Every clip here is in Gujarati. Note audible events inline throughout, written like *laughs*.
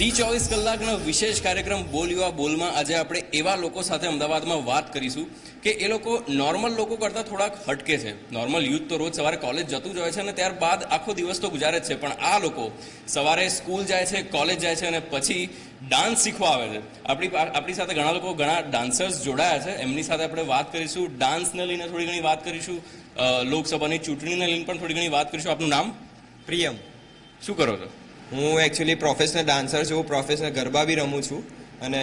ઝી ચોવીસ કલાકનો વિશેષ કાર્યક્રમ બોલ યુવા બોલમાં આજે આપણે એવા લોકો સાથે અમદાવાદમાં વાત કરીશું કે એ લોકો નોર્મલ લોકો કરતાં થોડાક હટકે છે. નોર્મલ યુથ તો રોજ સવારે કોલેજ જતું જ હોય છે અને ત્યારબાદ આખો દિવસ તો ગુજારે જ છે. પણ આ લોકો સવારે સ્કૂલ જાય છે કોલેજ જાય છે અને પછી ડાન્સ શીખવા આવે છે. આપણી આપણી સાથે ઘણા લોકો ઘણા ડાન્સર્સ જોડાયા છે. એમની સાથે આપણે વાત કરીશું ડાન્સને લઈને થોડી ઘણી વાત કરીશું લોકસભાની ચૂંટણીને લઈને પણ થોડી ઘણી વાત કરીશું. આપનું નામ? પ્રિયમ. શું કરો છો? હું એકચ્યુઅલી પ્રોફેશનલ ડાન્સર છું પ્રોફેશનલ ગરબા બી રમું છું અને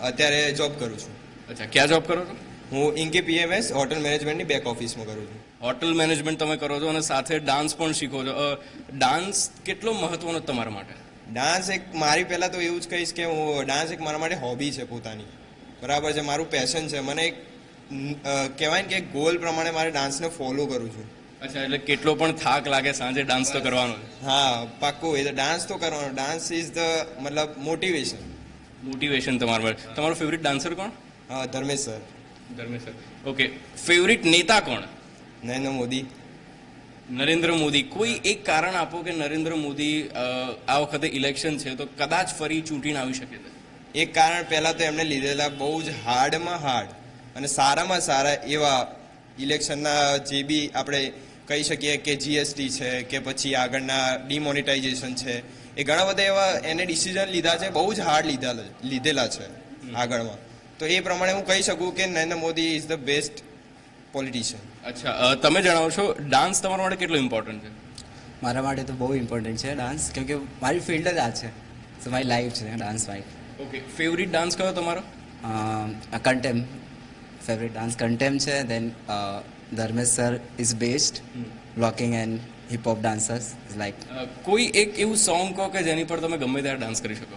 અત્યારે જોબ કરું છું. અચ્છા ક્યાં જોબ કરો છો? હું ઇન્કે પીએમએસ હોટલ મેનેજમેન્ટની બેક ઓફિસમાં કરું છું. હોટલ મેનેજમેન્ટ તમે કરો છો અને સાથે ડાન્સ પણ શીખો છો. ડાન્સ કેટલો મહત્વનો તમારા માટે? ડાન્સ એક મારી પહેલાં તો એવું જ કહીશ કે હું ડાન્સ એક મારા માટે હોબી છે પોતાની. બરાબર છે મારું પેશન છે. મને એક કહેવાય ને કે ગોલ પ્રમાણે મારે ડાન્સને ફોલો કરું છું. અચ્છા એટલે કેટલો પણ થાક લાગે સાંજે ડાન્સ તો કરવાનો. હા પાક્કું એ ડાન્સ તો કરવાનો. ડાન્સ ઇઝ ધ મતલબ મોટિવેશન મોટિવેશન તમારા પર. તમારો ફેવરિટ ડાન્સર કોણ? હા Dharmesh sir. Dharmesh sir. Okay favourite નેતા કોણ? નરેન્દ્ર મોદી. નરેન્દ્ર મોદી. કોઈ એક કારણ આપો કે નરેન્દ્ર મોદી આ વખતે ઇલેક્શન છે તો કદાચ ફરી ચૂંટીને આવી શકે છે? એક કારણ પહેલાં તો એમણે લીધેલા બહુ જ હાર્ડમાં હાર્ડ અને સારામાં સારા એવા ઇલેક્શનના જે બી આપણે કહી શકીએ કે જીએસટી છે કે પછી આગળના ડિમોનિટાઇઝેશન છે એ ઘણા બધા એવા એને ડિસિઝન લીધા છે બહુ જ હાર્ડ લીધા લીધેલા છે આગળમાં. તો એ પ્રમાણે હું કહી શકું કે Narendra Modi is the best politician અચ્છા તમે જણાવો છો ડાન્સ તમારા માટે કેટલો ઇમ્પોર્ટન્ટ છે? મારા માટે તો બહુ ઇમ્પોર્ટન્ટ છે ડાન્સ કેમ કે મારી ફિલ્ડ જ આ છે. સો મારી લાઈફ છે dance wife okay favourite dance કયો તમારો? કન્ટેમ ફેવરેટ ડાન્સ કન્ટેમ છે then Dharmesh sir is best blocking and hip hop dancers like a, કોઈ એક એવું સોંગ કહો કે જેની પર તમે ગમે ત્યારે ડાન્સ કરી શકો?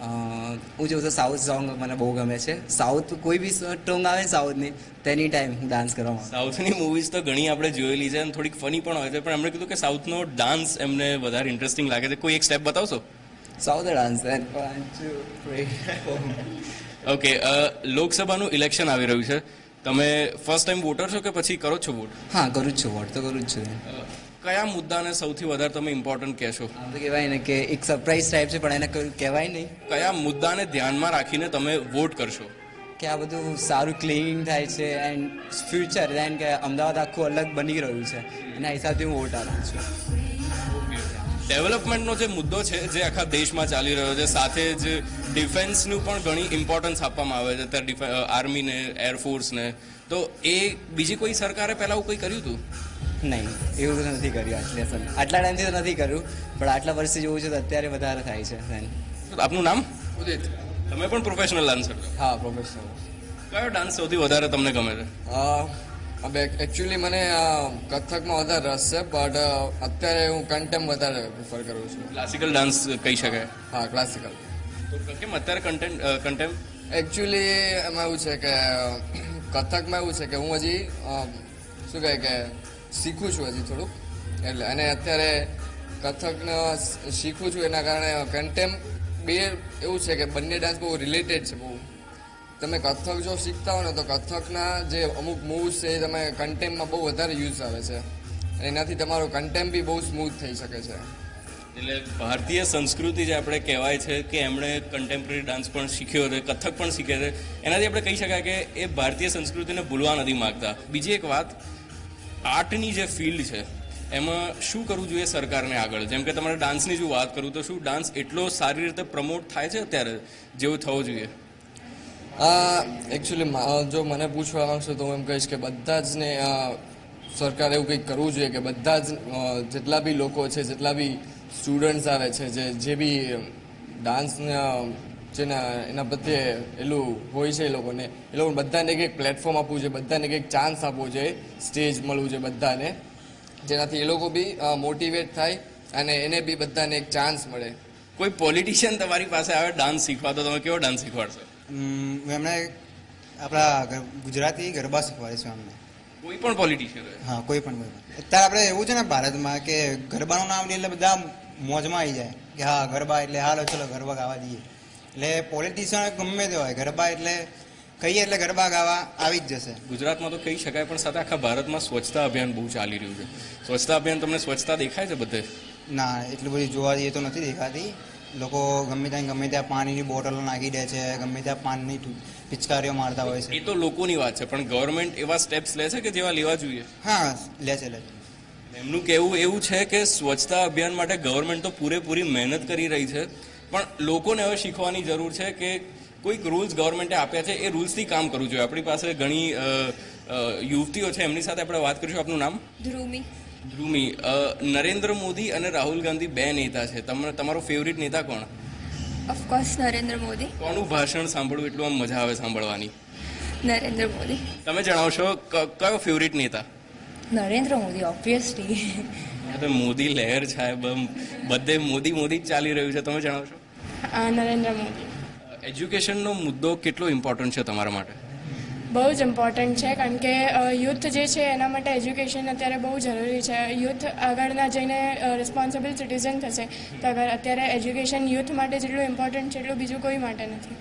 હું જોઉં તો સાઉથ સોંગ મને બહુ ગમે છે. સાઉથ કોઈ બી ટોંગ આવે સાઉથની તેની ટાઈમ હું ડાન્સ કરવા માંગુ સાઉથની મૂવીઝ તો ઘણી આપણે જોયેલી છે અને થોડીક ફની પણ હોય છે પણ એમણે કીધું કે સાઉથનો ડાન્સ એમને વધારે ઇન્ટરેસ્ટિંગ લાગે છે. કોઈ એક સ્ટેપ બતાવશો? સાઉથ ડાન્સ *laughs* ઓકે લોકસભાનું ઇલેક્શન આવી રહ્યું છે. તમે ફર્સ્ટ ટાઈમ વોટર છો કે પછી કરો છો વોટ હા કરું જ છું વોટ તો કરું જ છું. કયા મુદ્દાને સૌથી વધારે તમે ઇમ્પોર્ટન્ટ કહેશો? આમ તો કહેવાય ને કે એક સરપ્રાઈઝ ટાઈપ છે પણ એને કહેવાય નહીં. કયા મુદ્દાને ધ્યાનમાં રાખીને તમે વોટ કરશો? કે આ બધું સારું ક્લીનિંગ થાય છે એન્ડ ફ્યુચર એન્ડ કે અમદાવાદ આખું અલગ બની રહ્યું છે. એના હિસાબથી હું વોટ આપું છું. ડેવલપમેન્ટનો જે મુદ્દો છે જે આખા દેશમાં ચાલી રહ્યો છે સાથે જ ડિફેન્સનું પણ ઘણી ઇમ્પોર્ટન્સ આપવામાં આવે છે અત્યારે આર્મીને એરફોર્સને તો એ બીજી કોઈ સરકારે પહેલાં આવું કંઈ કર્યું હતું? નહીં એવું તો નથી કર્યું આટલે આટલા ટાઈમથી તો નથી કર્યું પણ આટલા વર્ષથી જોવું છે તો અત્યારે વધારે થાય છે આપનું નામ? ઉદિત. તમે પણ પ્રોફેશનલ ડાન્સર હા પ્રોફેશનલ કયો ડાન્સ સૌથી વધારે તમને ગમે છે? હવે એકચ્યુઅલી મને કથકમાં વધારે રસ છે બટ અત્યારે હું કન્ટેમ વધારે પ્રિફર કરું છું. ક્લાસિકલ ડાન્સ કહી શકાય? હા ક્લાસિકલ કેમ અત્યારે કન્ટેન્ટ કન્ટેમ્પ એકચ્યુઅલી એમાં એવું છે કે કથકમાં એવું છે કે હું હજી શું કહે કે, શીખું છું હજી થોડુંક. એટલે, અને અત્યારે કથકને શીખું છું એના કારણે કન્ટેમ્પ બે એવું છે કે બંને ડાન્સ બહુ રિલેટેડ છે, બહુ. તમે કથક જો શીખતા હો ને, તો કથકના જે અમુક મૂવ્સ છે એ તમે કન્ટેમ્પમાં બહુ વધારે યુઝ આવે છે. એનાથી તમારો કન્ટેમ્પ બી બહુ સ્મૂથ થઈ શકે છે. એટલે ભારતીય સંસ્કૃતિ જે આપણે કહેવાય છે કે એમણે કન્ટેમ્પરરી ડાન્સ પણ શીખ્યો છે, કથક પણ શીખે છે, એનાથી આપણે કહી શકાય કે એ ભારતીય સંસ્કૃતિને ભૂલવા નથી માગતા. બીજી એક વાત, આર્ટની જે ફિલ્ડ છે, એમાં શું કરવું જોઈએ સરકારને આગળ? જેમ કે તમારે ડાન્સની જો વાત કરું, તો શું ડાન્સ એટલો સારી રીતે પ્રમોટ થાય છે અત્યારે, જેવું થવું જોઈએ? આ એકચ્યુઅલી જો મને પૂછવા માંગશો તો હું એમ કહીશ કે બધા જ ને સરકારે એવું કંઈક કરવું જોઈએ કે બધા જ જેટલા બી લોકો છે, જેટલા બી સ્ટુડન્ટ્સ આવે છે જે જે બી ડાન્સના જેના એના પ્રત્યે એલું હોય છે એ લોકોને એ લોકો બધાને એક પ્લેટફોર્મ આપવું જોઈએ બધાને એક ચાન્સ આપવો જોઈએ સ્ટેજ મળવું જોઈએ બધાને. જેનાથી એ લોકો બી મોટિવેટ થાય અને એને બી બધાને એક ચાન્સ મળે. કોઈ પોલિટિશિયન તમારી પાસે આવે ડાન્સ શીખવા? તો તમે કેવો ડાન્સ શીખવાડશો? એમણે આપણા ગુજરાતી ગરબા શીખવાડીશું અમને કોઈ પણ પોલિટિશિયન હા કોઈ પણ અત્યારે આપણે એવું છે ને ભારતમાં કે ગરબાનું નામ એટલે બધા મોજમાં આવી જાય કે હા ગરબા એટલે હાલો ચલો ગરબા ગાવા દઈએ એટલે પોલિટિશિયન ગમે તે હોય ગરબા એટલે કહીએ એટલે ગરબા ગાવા આવી જ જશે. ગુજરાતમાં તો કહી શકાય પણ સાથે આખા ભારતમાં સ્વચ્છતા અભિયાન બહુ ચાલી રહ્યું છે. સ્વચ્છતા અભિયાન તમને સ્વચ્છતા દેખાય છે બધે? ના એટલું બધું જોવા જઈએ તો નથી દેખાતી. લોકો ગમે ત્યાં ગમે ત્યાં પાણીની બોટલો નાખી દે છે ગમે ત્યાં પાણીની પિચકારીઓ મારતા હોય છે. એ તો લોકોની વાત છે પણ ગવર્મેન્ટ એવા સ્ટેપ્સ લે છે કે જેવા લેવા જોઈએ? હા લે છે લે છે. એમનું કહેવું એવું છે કે સ્વચ્છતા અભિયાન માટે ગવર્મેન્ટ તો પૂરેપૂરી મહેનત કરી રહી છે. પણ લોકોને હવે શીખવાની જરૂર છે કે કોઈક રૂલ્સ ગવર્મેન્ટે આપ્યા છે એ રૂલ્સથી કામ કરવું જોઈએ. આપણી પાસે ઘણી યુવતીઓ છે એમની સાથે આપણે વાત કરીશું. આપનું નામ? ધ્રુમી. ધ્રુમી. નરેન્દ્ર મોદી અને રાહુલ ગાંધી બે નેતા છે. તમને તમારો ફેવરિટ નેતા કોણ? Of course Narendra Modi. કોનું ભાષણ સાંભળવું એટલું આમ મજા આવે સાંભળવાની? નરેન્દ્ર મોદી. તમે જણાવશો કયો ફેવરિટ નેતા? નરેન્દ્ર મોદી ઓબ્વિયસલી તો મોદી લહેર છે બમ બધે મોદી મોદી જ ચાલી રહ્યું છે તમે જણાવશો નરેન્દ્ર મોદી. એજ્યુકેશનનો મુદ્દો કેટલો ઇમ્પોર્ટન્ટ છે તમારા માટે? બહુ જ ઇમ્પોર્ટન્ટ છે કારણ કે યુથ જે છે એના માટે એજ્યુકેશન અત્યારે બહુ જરૂરી છે. યુથ આગળના જઈને રિસ્પોન્સિબલ સિટીઝન થશે તો અગર અત્યારે એજ્યુકેશન યુથ માટે જેટલું ઇમ્પોર્ટન્ટ છે એટલું બીજું કોઈ માટે નથી.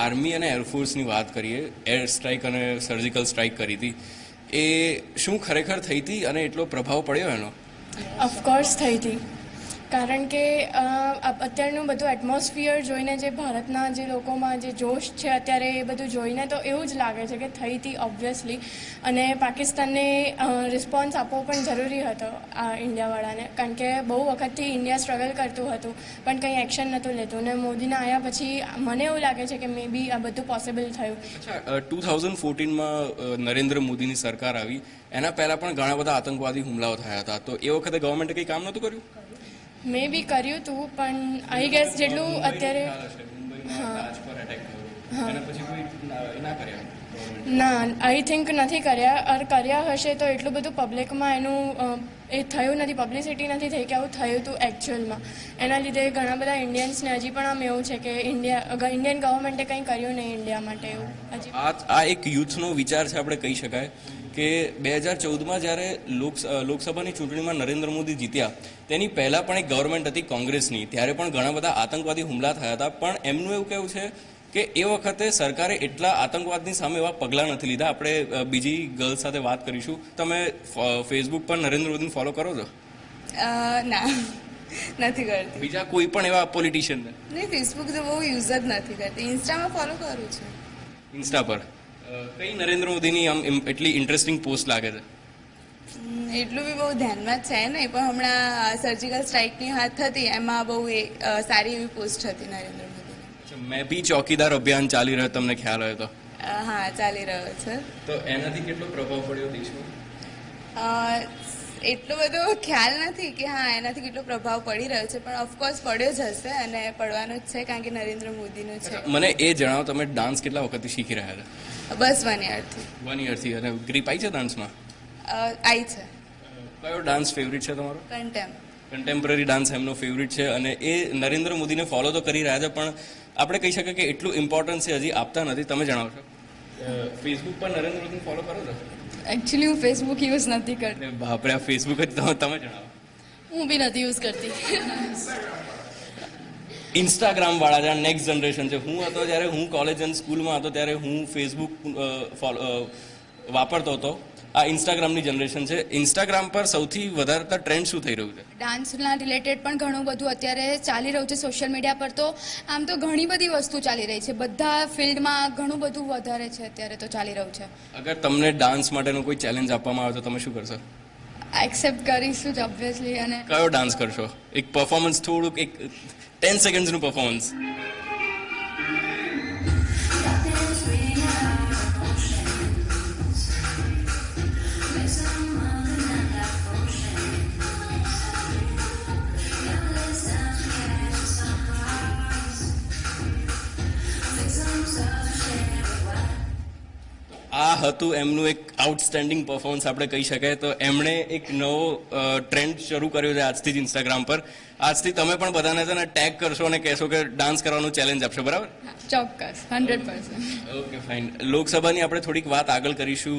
આર્મી અને એરફોર્સની વાત કરીએ એર સ્ટ્રાઇક અને સર્જિકલ સ્ટ્રાઇક કરી હતી. એ શું ખરેખર થઈ હતી અને એટલો પ્રભાવ પડ્યો એનો? ઓફકોર્સ થઈ હતી. કારણ કે અત્યારનું બધું એટમોસ્ફિયર જોઈને જે ભારતના જે લોકોમાં જે જોશ છે અત્યારે એ બધું જોઈને તો એવું જ લાગે છે કે થઈ હતી ઓબ્વિયસલી અને પાકિસ્તાનને રિસ્પોન્સ આપવો પણ જરૂરી હતો આ ઇન્ડિયાવાળાને. કારણ કે બહુ વખતથી ઇન્ડિયા સ્ટ્રગલ કરતું હતું, પણ કંઈ એક્શન નહોતું લેતું. અને મોદીના આવ્યા પછી મને એવું લાગે છે કે મે બી આ બધું પોસિબલ થયું. ટુ થાઉઝન્ડ ફોર્ટીનમાં નરેન્દ્ર મોદીની સરકાર આવી. એના પહેલાં પણ ઘણા બધા આતંકવાદી હુમલાઓ થયા હતા. તો એ વખતે ગવર્મેન્ટે કંઈ કામ નહોતું કર્યું? મે બી કર્યું હતું પણ આઈ ગેસ જેટલું અત્યારે ના આઈ થિંક નથી કર્યા. અર કર્યા હશે તો એટલું બધું પબ્લિકમાં એનું એ થયું નથી પબ્લિસિટી નથી થઈ કે આવું થયું હતું એકચ્યુઅલમાં એના લીધે ઘણા બધા ઇન્ડિયન્સને હજી પણ આમ એવું છે કે ઇન્ડિયા ઇન્ડિયન ગવર્મેન્ટે કંઈ કર્યું નહીં ઇન્ડિયા માટે એવું હજી. આ આ એક યુથનો વિચાર છે આપણે કહી શકાય. કે બે હજાર ચૌદમાં જ્યારે લોકસભાની ચૂંટણીમાં નરેન્દ્ર મોદી જીત્યા તેની પહેલાં પણ એક ગવર્મેન્ટ હતી કોંગ્રેસની. ત્યારે પણ ઘણા બધા આતંકવાદી હુમલા થયા હતા. પણ એમનું એવું કહેવું છે કે એ વખતે સરકારે એટલા આતંકવાદની સામે એવા પગલાં નથી લીધા. આપણે બીજી ગર્લ સાથે વાત કરીશું. તમે ફેસબુક પર નરેન્દ્ર મોદીને ફોલો કરો છો? ના. નથી કરતી. બીજા કોઈ પણ એવા પોલિટિશિયન નહીં ફેસબુક તો બહુ યુઝ જ નથી કરતી. ઇન્સ્ટામાં ફોલો કરું છું. ઇન્સ્ટા પર? કઈ નરેન્દ્ર મોદીની આમ એટલી ઇન્ટરેસ્ટિંગ પોસ્ટ લાગે છે? એટલું બી બહુ ધ્યાનમાં છે નહીં પણ હમણાં સર્જિકલ સ્ટ્રાઇકની હાથ હતી એમાં બહુ એ સારી એવી પોસ્ટ હતી નરેન્દ્ર મોદીની. મેં બી ચોકીદાર અભિયાન ચાલી રહ્યો તમને ખ્યાલ હોય તો. હા ચાલી રહ્યો છે. તો એનાથી કેટલો પ્રભાવ પડ્યો દેશમાં? એટલો બધો ખ્યાલ નથી કે હા એનાથી કેટલો પ્રભાવ પડી રહ્યો છે પણ ઓફકોર્સ પડ્યો જ હશે અને પડવાનો જ છે કારણ કે નરેન્દ્ર મોદીનો છે. મને એ જણાવો તમે ડાન્સ કેટલા વખતથી શીખી રહ્યા હતા? બસ વન યરથી વન યરથી અને ગ્રીપ આવી છે ડાન્સમાં આવી છે. કયો ડાન્સ ફેવરિટ છે તમારો? કન્ટેમ કન્ટેમ્પરરી ડાન્સ એમનો ફેવરિટ છે અને એ નરેન્દ્ર મોદીને ફોલો તો કરી રહ્યા છે પણ આપણે કહી શકીએ કે એટલું ઇમ્પોર્ટન્સ છે હજી આપતા નથી. તમે જણાવશો ફેસબુક પર નરેન્દ્ર મોદીને ફોલો કરો છો? એકચ્યુઅલી હું ફેસબુક યુઝ નથી કરતી. બાપરે આ ફેસબુક જ તમે તમે જણાવો. હું બી નથી યુઝ કરતી. ઇન્સ્ટાગ્રામ વાળા જે નેક્સ્ટ જનરેશન છે. હું હતો જ્યારે હું કોલેજ અને સ્કૂલમાં હતો ત્યારે હું ફેસબુક વાપરતો હતો. આ ઇન્સ્ટાગ્રામની જનરેશન છે. ઇન્સ્ટાગ્રામ પર સૌથી વધારે ટ્રેન્ડ શું થઈ રહ્યું છે? ડાન્સના રિલેટેડ પણ ઘણું બધું અત્યારે ચાલી રહ્યું છે સોશિયલ મીડિયા પર તો. આમ તો ઘણી બધી વસ્તુ ચાલી રહી છે. બધા ફિલ્ડમાં ઘણું બધું વધારે છે અત્યારે તો ચાલી રહ્યું છે. અગર તમને ડાન્સ માટેનો કોઈ ચેલેન્જ આપવામાં આવે તો તમે શું કરશો? એક્સેપ્ટ કરીશું જ ઓબ્વિયસલી અને કયો ડાન્સ કરશો? એક પરફોર્મન્સ થોડુંક એક ટેન સેકન્ડ્સનું પરફોર્મન્સ હતું એમનું એક આઉટસ્ટેન્ડિંગ પરફોર્મન્સ આપણે કહી શકાય. તો એમણે એક નવો ટ્રેન્ડ શરૂ કર્યો છે આજથી જ ઇન્સ્ટાગ્રામ પર. આજથી તમે પણ બધાને છે ને ટેગ કરશો અને કહેશો કે ડાન્સ કરવાનું ચેલેન્જ આપશો બરાબર? ચોક્કસ હંડ્રેડ પર્સન્ટ ઓકે ફાઇન લોકસભાની આપણે થોડીક વાત આગળ કરીશું.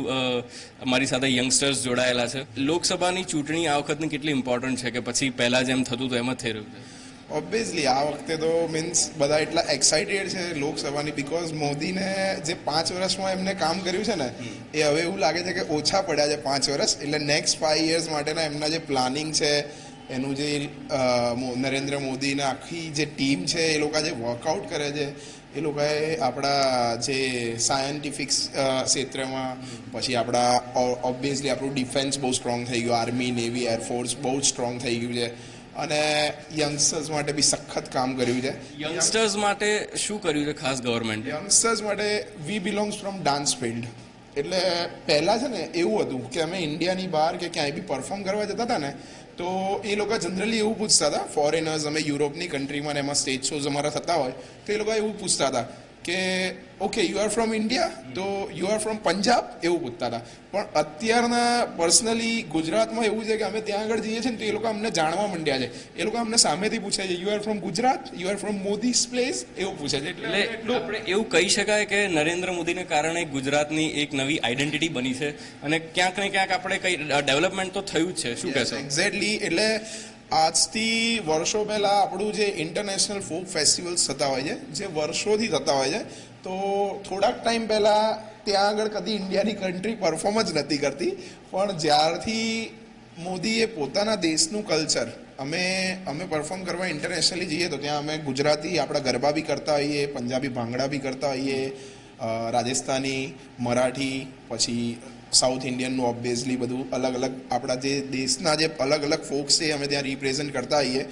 અમારી સાથે યંગસ્ટર્સ જોડાયેલા છે. લોકસભાની ચૂંટણી આ વખતની કેટલી ઇમ્પોર્ટન્ટ છે? કે પછી પહેલાં જેમ થતું હતું એમ જ થઈ રહ્યું છે. ઓબ્વિયસલી આ વખતે તો મીન્સ બધા એટલા એક્સાઇટેડ છે લોકસભાની બિકોઝ મોદીને જે પાંચ વર્ષમાં એમને કામ કર્યું છે ને એ હવે એવું લાગે છે કે ઓછા પડ્યા છે પાંચ વર્ષ. એટલે નેક્સ્ટ ફાઈવ યર્સ માટેના એમના જે પ્લાનિંગ છે એનું જે નરેન્દ્ર મોદીના આખી જે ટીમ છે એ લોકો જે વર્કઆઉટ કરે છે. એ લોકોએ આપણા જે સાયન્ટિફિક ક્ષેત્રમાં પછી આપણા ઓબ્વિયસલી આપણું ડિફેન્સ બહુ સ્ટ્રોંગ થઈ ગયું. આર્મી નેવી એરફોર્સ બહુ જ સ્ટ્રોંગ થઈ ગયું છે. અને યંગસ્ટર્સ માટે બી સખત કામ કર્યું છે. યંગસ્ટર્સ માટે શું કર્યું છે ખાસ ગવર્મેન્ટ યંગસ્ટર્સ માટે we belongs from dance field એટલે પહેલાં છે ને એવું હતું કે અમે ઇન્ડિયાની બહાર કે ક્યાંય બી પરફોર્મ કરવા જતા હતા ને તો એ લોકો જનરલી એવું પૂછતા હતા ફોરેનર્સ અમે યુરોપની કન્ટ્રીમાં ને એમાં સ્ટેજ શોઝ અમારા થતા હોય તો એ લોકો એવું પૂછતા હતા કે okay you are from India તો યુ આર ફ્રોમ પંજાબ એવું પૂછતા હતા. પણ અત્યારના પર્સનલી ગુજરાતમાં એવું છે કે અમે ત્યાં આગળ જઈએ છીએ ને તો એ લોકો અમને જાણવા માંડ્યા છે. એ લોકો અમને સામેથી પૂછે છે you are from Gujarat? You are from Modi's place એવું પૂછે છે. એટલે આપણે એવું કહી શકાય કે નરેન્દ્ર મોદીને કારણે ગુજરાતની એક નવી આઈડેન્ટિટી બની છે. અને ક્યાંક ને ક્યાંક આપણે કઈ ડેવલપમેન્ટ તો થયું જ છે. શું કહેશો? એક્ઝેક્ટલી એટલે આજથી વર્ષો પહેલાં આપણું જે ઇન્ટરનેશનલ ફોક ફેસ્ટિવલ્સ થતા હોય છે, જે વર્ષોથી થતા હોય છે, તો થોડાક ટાઈમ પહેલાં ત્યાં આગળ કદી ઇન્ડિયાની કન્ટ્રી પરફોર્મ જ નથી કરતી. પણ જ્યારથી મોદીએ પોતાના દેશનું કલ્ચર અમે અમે પરફોર્મ કરવા ઇન્ટરનેશનલી જઈએ તો ત્યાં અમે ગુજરાતી આપણા ગરબા બી કરતા હોઈએ, પંજાબી ભાંગડા બી કરતા હોઈએ રાજસ્થાની, મરાઠી, પછી સાઉથ ઇન્ડિયનનું ઓબ્વિયસલી બધું અલગ અલગ આપણા જે દેશના જે અલગ અલગ ફોક્સ છે અમે ત્યાં રિપ્રેઝન્ટ કરતા હોઈએ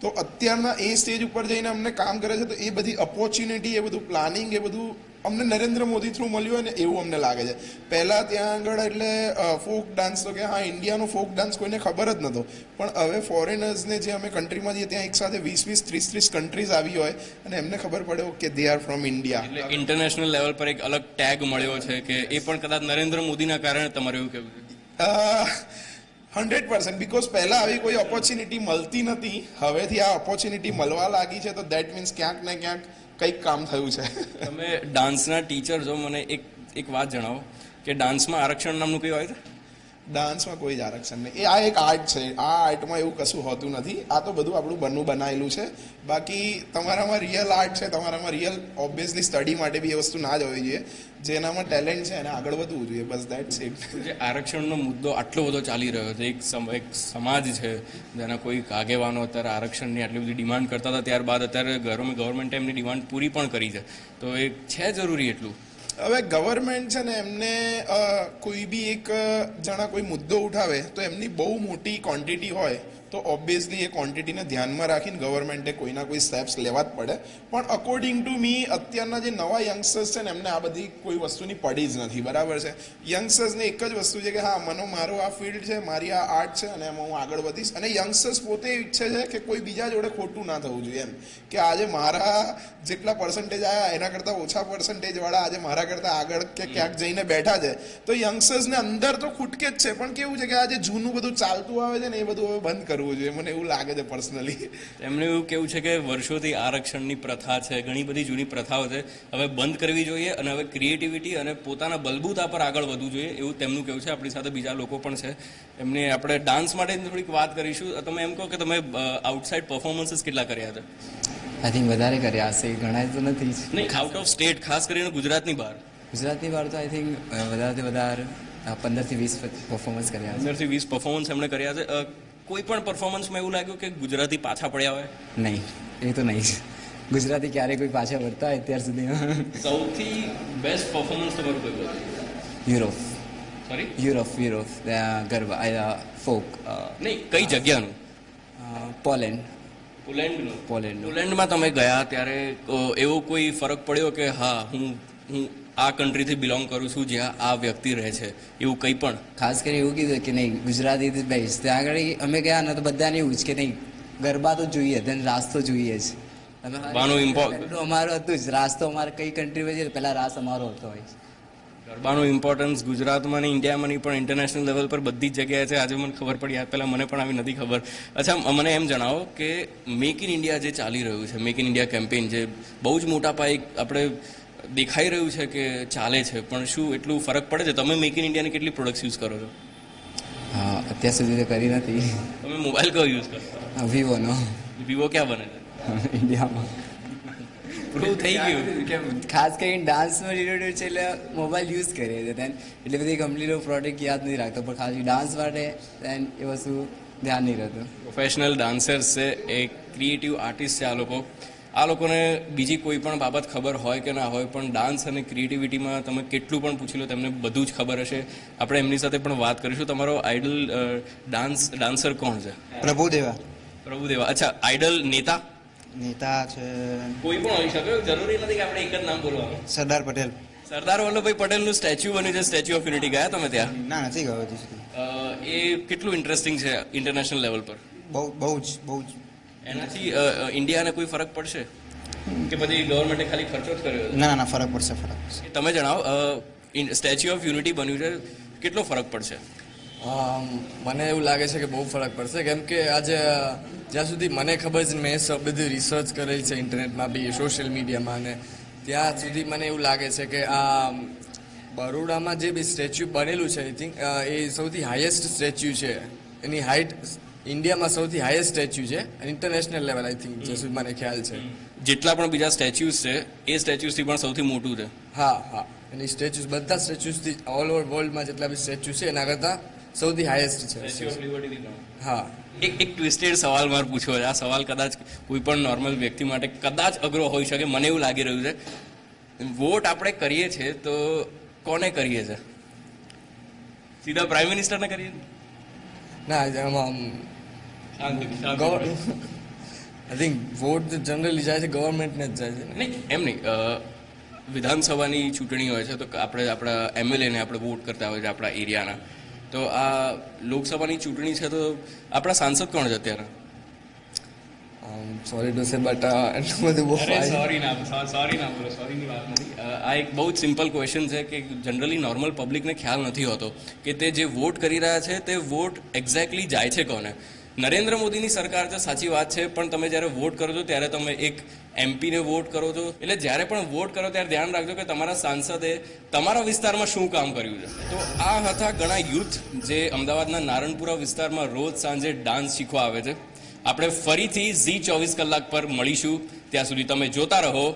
તો અત્યારના એ સ્ટેજ ઉપર જઈને અમને કામ કરે છે તો એ બધી ઓપોર્ચ્યુનિટી એ બધું પ્લાનિંગ એ બધું અમને નરેન્દ્ર મોદી થ્રુ મળ્યું હોય ને એવું અમને લાગે છે. પહેલાં ત્યાં આગળ એટલે ફોક ડાન્સ તો કે હા ઇન્ડિયાનો ફોક ડાન્સ કોઈને ખબર જ નહોતો. પણ હવે ફોરેનર્સને જે અમે કન્ટ્રીમાં જઈએ ત્યાં એક સાથે વીસ વીસ ત્રીસ ત્રીસ કન્ટ્રીઝ આવી હોય અને એમને ખબર પડે કે દે આર ફ્રોમ ઇન્ડિયા એટલે ઇન્ટરનેશનલ લેવલ પર એક અલગ ટેગ મળ્યો છે કે એ પણ કદાચ નરેન્દ્ર મોદીના કારણે તમારે એવું કેવું હંડ્રેડ પર્સન્ટ બિકોઝ પહેલાં આવી કોઈ ઓપોર્ચ્યુનિટી મળતી નથી. હવેથી આ ઓપોર્ચ્યુનિટી મળવા લાગી છે તો દેટ મીન્સ ક્યાંક ને ક્યાંક કંઈક કામ થયું છે. તમે ડાન્સના ટીચર જો મને એક એક વાત જણાવો કે ડાન્સમાં આરક્ષણ નામનું કયું આવ્યું ડાન્સમાં કોઈ જ આરક્ષણ નહીં. એ આ એક આર્ટ છે. આ આર્ટમાં એવું કશું હોતું નથી. આ તો બધું આપણું બનવું બનાવેલું છે. બાકી તમારામાં રિયલ આર્ટ છે. તમારામાં રિયલ ઓબ્વિયસલી સ્ટડી માટે બી એ વસ્તુ ના જ હોવી જોઈએ. જેનામાં ટેલેન્ટ છે, એને આગળ વધવું જોઈએ. બસ દેટ ઇટ જે આરક્ષણનો મુદ્દો આટલો બધો ચાલી રહ્યો છે, એક એક સમાજ છે, જેના કોઈ આગેવાનો અત્યારે આરક્ષણની આટલી બધી ડિમાન્ડ કરતા હતા, ત્યારબાદ અત્યારે ગવર્મેન્ટે એમની ડિમાન્ડ પૂરી પણ કરી છે. તો એ છે જરૂરી એટલું? હવે ગવર્મેન્ટ છે ને એમને કોઈ બી એક જણા કોઈ મુદ્દો ઉઠાવે, તો એમની બહુ મોટી ક્વોન્ટિટી હોય. તો ઓબ્વિયસલી એ ક્વોન્ટિટીને ધ્યાનમાં રાખીને ગવર્મેન્ટે કોઈના કોઈ સ્ટેપ્સ લેવા જ પડે. પણ અકોર્ડિંગ ટુ મી અત્યારના જે નવા યંગસ્ટર્સ છે ને એમને આ બધી કોઈ વસ્તુની પડી જ નથી. બરાબર છે? યંગસ્ટર્સને એક જ વસ્તુ છે કે હા મને મારો આ ફિલ્ડ છે મારી આ આર્ટ છે અને એમાં હું આગળ વધીશ. અને યંગસ્ટર્સ પોતે ઈચ્છે છે કે કોઈ બીજા જોડે ખોટું ના થવું જોઈએ એમ. કે આજે મારા જેટલા પર્સન્ટેજ આવ્યા એના કરતાં ઓછા પર્સન્ટેજવાળા આજે મારા કરતાં આગળ કે ક્યાંક જઈને બેઠા છે. તો યંગસ્ટર્સને અંદર તો ખૂટકે જ છે. પણ કેવું છે કે આ જે જૂનું બધું ચાલતું આવે છે ને એ બધું હવે બંધ કરવું જોઈએ મને એવું લાગે છે પર્સનલી એમનું એવું કેવું છે કે વર્ષોથી આરક્ષણની પ્રથા છે ઘણી બધી જૂની પ્રથાઓ છે. હવે બંધ કરવી જોઈએ અને હવે ક્રિએટિવિટી અને પોતાના બલબૂતા પર આગળ વધવું જોઈએ એવું તેમનું કેવું છે. આપણી સાથે બીજા લોકો પણ છે. એમને આપણે ડાન્સ માટે થોડીક વાત કરીશું. તમે એમ કહો કે તમે આઉટસાઇડ પરફોર્મન્સીસ કેટલા કર્યા છે આઈ થિંક વધારે કર્યા. હશે ગણાય તો નથી નહીં આઉટ ઓફ સ્ટેટ ખાસ કરીને ગુજરાતની બહાર. ગુજરાતની બહાર તો આઈ થિંક વધારેથી વધારે પંદરથી વીસ પરફોર્મન્સ કર્યા પંદરથી વીસ પરફોર્મન્સ એમણે કર્યા છે. કોઈ પણ પરફોર્મન્સમાં એવું લાગ્યું કે ગુજરાતી પાછા પડ્યા હોય? નહીં એ તો નહીં. ગુજરાતી ક્યારેય કોઈ પાછા વળતા હોય અત્યાર સુધી. સૌથી બેસ્ટ પરફોર્મન્સ તમારું કયું Europe sorry Europe Europe garba folk નહીં કઈ જગ્યાનું? પોલેન્ડ. પોલેન્ડનું. પોલેન્ડ પોલેન્ડમાં તમે ગયા ત્યારે એવો કોઈ ફરક પડ્યો કે હા હું હું આ કન્ટ્રીથી બિલોંગ કરું છું જ્યાં આ વ્યક્તિ રહે છે. એવું કંઈ પણ. ખાસ કરી એવું કીધું કે નહીં ગુજરાતી બેસ ત્યાં આગળ અમે ગયા ને તો બધાને એવું જ કે નહીં ગરબા તો જોઈએ તેને રાસ તો જોઈએ જ. ગરબાનું import- એટલું હતું જ રાસ તો અમારે કઈ કન્ટ્રીમાં જઈએ પહેલાં રાસ અમારો હતો હોય ગરબાનો ઇમ્પોર્ટન્સ ગુજરાતમાં ને ઇન્ડિયામાં નહીં પણ ઇન્ટરનેશનલ લેવલ પર બધી જ જગ્યાએ છે. આજે મને ખબર પડી આ પહેલાં મને પણ આવી નથી ખબર. અચ્છા મને એમ જણાવો કે મેક ઇન ઇન્ડિયા જે ચાલી રહ્યું છે મેક ઇન ઇન્ડિયા કેમ્પેઇન જે બહુ જ મોટા પાયે આપણે દેખાઈ રહ્યું છે કે ચાલે છે પણ શું એટલું ફરક પડે છે? તમે મેક ઇન ઇન્ડિયાની કેટલી પ્રોડક્ટ્સ યુઝ કરો છો? હા અત્યાર સુધી તો કરી નથી. તમે મોબાઈલ કયો યુઝ કરો? વિવોનો વિવો ક્યાં બને છે? ઇન્ડિયામાં પ્રૂવ થઈ ગયું. ખાસ કરીને ડાન્સનો રિલેટેડ છે એટલે મોબાઈલ યુઝ કરીએ છીએ. તેને એટલી બધી કંપનીનો પ્રોડક્ટ યાદ નથી રાખતો પણ ખાલી ડાન્સ માટે then એ વસ્તુ ધ્યાન નહીં રહેતું. પ્રોફેશનલ ડાન્સર્સ છે એ ક્રિએટિવ આર્ટિસ્ટ છે આ લોકો. આ લોકોને બીજી કોઈ પણ બાબત ખબર હોય કે ના હોય પણ ડાન્સ અને ક્રિએટિવિટીમાં તમે કેટલું પણ પૂછી લો તેમને બધું જ ખબર હશે. આપણે એમની સાથે પણ વાત કરીશું. તમારો આઈડલ ડાન્સ ડાન્સર કોણ છે? પ્રભુદેવા. પ્રભુદેવા. અચ્છા આઈડલ નેતા? નેતા છે. કોઈ પણ હોઈ શકે. જરૂરી નથી કે આપણે એક જ નામ બોલવાનું. સરદાર પટેલ. સરદાર વલ્લભભાઈ પટેલનું સ્ટેચ્યુ બન્યું છે સ્ટેચ્યુ ઓફ યુનિટી. ગયા તમે ત્યાં? ના નથી ગયો એ કેટલું ઇન્ટરેસ્ટિંગ છે ઇન્ટરનેશનલ લેવલ પર? બહુ બહુ જ બહુ જ એનાથી ઇન્ડિયાને કોઈ ફરક પડશે? કે પછી ગવર્મેન્ટે ખાલી ખર્ચો જ કર્યો? ના ના ના ફરક પડશે ફરક પડશે. તમે જણાવો સ્ટેચ્યુ ઓફ યુનિટી બન્યું છે કેટલો ફરક પડશે? મને એવું લાગે છે કે બહુ ફરક પડશે. કેમ કે આજે જ્યાં સુધી મને ખબર છે મેં સ- બધી રિસર્ચ કરેલી છે ઇન્ટરનેટમાં બી સોશિયલ મીડિયામાં અને ત્યાં સુધી મને એવું લાગે છે કે આ બરોડામાં જે બી સ્ટેચ્યુ બનેલું છે આઈ થિંક એ સૌથી હાઈએસ્ટ સ્ટેચ્યુ છે. એની હાઇટ ઇન્ડિયામાં સૌથી હાઈએસ્ટ સ્ટેચ્યુ છે ઇન્ટરનેશનલ લેવલ આઈ થિંક જે સુધી મને ખ્યાલ છે. જેટલા પણ બીજા સ્ટેચ્યુઝ છે એ સ્ટેચ્યુઝથી પણ સૌથી મોટું છે. હા હા. અને સ્ટેચ્યુસ બધા સ્ટેચ્યુસથી ઓલ ઓવર વર્લ્ડમાં જેટલા બી સ્ટેચ્યુ છે એના કરતાં સૌથી હાઈએસ્ટ છે. હા. એક એક ટ્વિસ્ટેડ સવાલ મારે પૂછવો છે. આ સવાલ કદાચ કોઈ પણ નોર્મલ વ્યક્તિ માટે કદાચ અઘરો હોઈ શકે મને એવું લાગી રહ્યું છે. વોટ આપણે કરીએ છીએ તો કોને કરીએ છીએ સીધા પ્રાઇમ મિનિસ્ટરને કરીએ? ના શાંતિ. આઈ થિંક વોટ જનરલી જાય છે ગવર્મેન્ટને જ જાય છે. નહીં એમ નહીં. વિધાનસભાની ચૂંટણી હોય છે તો આપણે આપણા એમએલએને આપણે વોટ કરતા હોય છે આપણા એરિયાના. તો આ લોકસભાની ચૂંટણી છે તો આપણા સાંસદ કોણ છે અત્યારે? સોરી ટુ સે બટ એટલું બધું બહુ સોરી ના સોરી ના બોલો સોરીની વાત નથી. આ એક બહુ જ સિમ્પલ ક્વેશ્ચન છે કે જનરલી નોર્મલ પબ્લિકને ખ્યાલ નથી હોતો કે તે જે વોટ કરી રહ્યા છે તે વોટ એક્ઝેક્ટલી જાય છે કોને? નરેન્દ્ર મોદીની સરકાર છે સાચી વાત છે, પણ તમે જ્યારે વોટ કરો છો, ત્યારે તમે એક એમપીને વોટ કરો છો. એટલે જ્યારે પણ વોટ કરો, ત્યારે ધ્યાન રાખજો કે તમારા સાંસદે તમારા વિસ્તારમાં શું કામ કર્યું છે. તો આ હતા ઘણા યુથ જે અમદાવાદના નારણપુરા વિસ્તારમાં રોજ સાંજે ડાન્સ શીખવા આવે છે. આપણે ફરીથી ઝી ચોવીસ કલાક પર મળીશું. ત્યાં સુધી તમે જોતા રહો.